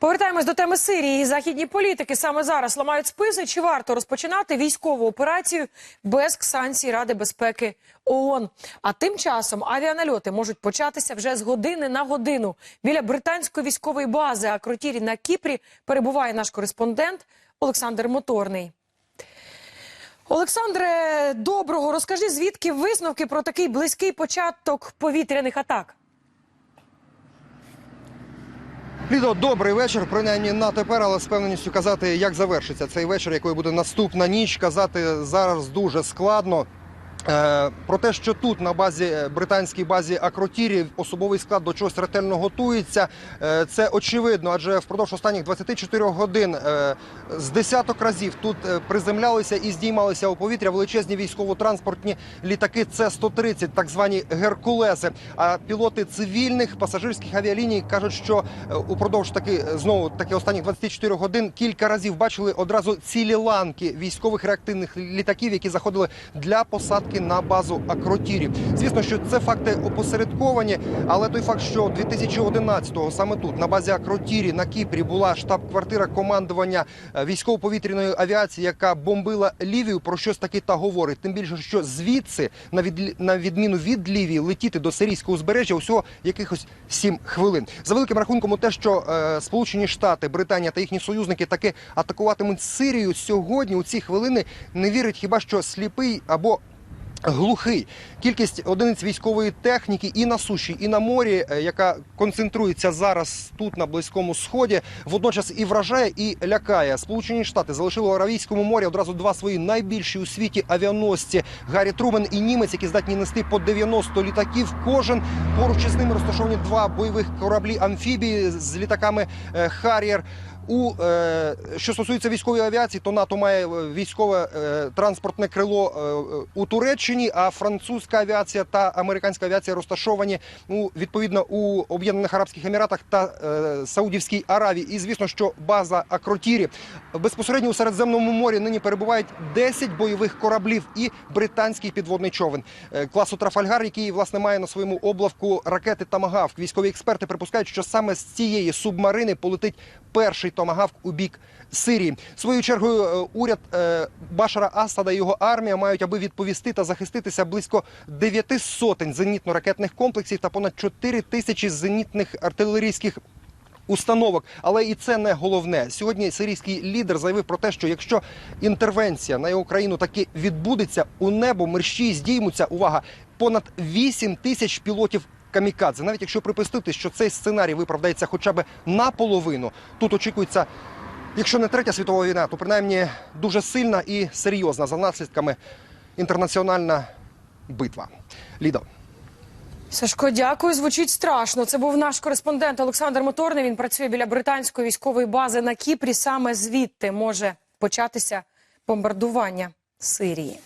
Повертаємось до теми Сирії. Західні політики саме зараз ламають списи. Чи варто розпочинати військову операцію без санкцій Ради безпеки ООН? А тим часом авіанальоти можуть початися вже з години на годину. Біля британської військової бази Акротірі на Кіпрі перебуває наш кореспондент Олександр Моторний. Олександре, доброго, розкажи, звідки висновки про такий близький початок повітряних атак? Лідо, добрий вечір. Принаймні на тепер, але з певненістю казати, як завершиться цей вечір, якою буде наступна ніч. Казати зараз дуже складно. Е, Про те, що тут на базі е, британській базі Акротірі особовий склад до чогось ретельно готується, е, це очевидно, адже впродовж останніх 24 годин з десяток разів тут приземлялися і здіймалися у повітря величезні військово-транспортні літаки С-130, так звані Геркулеси. А пілоти цивільних пасажирських авіаліній кажуть, що упродовж таки знову таки останніх 24 годин кілька разів бачили одразу цілі ланки військових реактивних літаків, які заходили для посадки на базу Акротірі. Звісно, що це факти опосередковані, але той факт, що 2011-го саме тут, на базі Акротірі на Кіпрі, була штаб-квартира командування е, військово-повітряної авіації, яка бомбила Лівію, про щось таки та говорить. Тим більше, що звідси, на від відміну від Лівії, летіти до сирійського узбережжя усього якихось 7 хвилин. За великим рахунком, у те, що е, Сполучені Штати, Британія та їхні союзники таки атакуватимуть Сирію сьогодні, у ці хвилини не вірить хіба що сліпий або Глухий кількість одиниць військової техніки і на суші, і на морі, е, яка концентрується зараз тут на близькому сході, водночас і вражає, і лякає. Сполучені Штати залишили у Аравійському морі одразу два свої найбільші у світі авіаносці Гаррі Трумен і німець, які здатні нести по 90 літаків. Кожен поруч із ними розташовані два бойових кораблі амфібії з літаками е, Хар'єр. У е, що стосується військової авіації, то НАТО має е, військове е, транспортне крило е, е, у Туреччині, а французька авіація та американська авіація розташовані ну, відповідно у Об'єднаних Арабських Еміратах та е, Саудівській Аравії. І звісно, що база Акротірі безпосередньо у Середземному морі нині перебувають 10 бойових кораблів і британський підводний човен е, класу Трафальгар, який власне має на своєму облавку ракети Тамагавк. Військові експерти припускають, що саме з цієї субмарини полетить перший томагавк у бік Сирії. Своєю чергою е, уряд е, Башара Асада і його армія мають, аби відповісти та захиститися близько 9 сотень зенітно-ракетних комплексів та понад 4 тисячі зенітних артилерійських. Установок, але і це не головне. Сьогодні сирійський лідер заявив про те, що якщо інтервенція на його країну таки відбудеться, у небо мерщі здіймуться. Увага, понад 8 тисяч пілотів камікадзе. Навіть якщо припустити, що цей сценарій виправдається хоча б наполовину, тут очікується, якщо не третя світова війна, то принаймні дуже сильна і серйозна за наслідками інтернаціональна битва. Лідо. Сашко, дякую. Звучить страшно. Це був наш кореспондент Олександр Моторний. Він працює біля британської військової бази на Кіпрі. Саме звідти може початися бомбардування Сирії.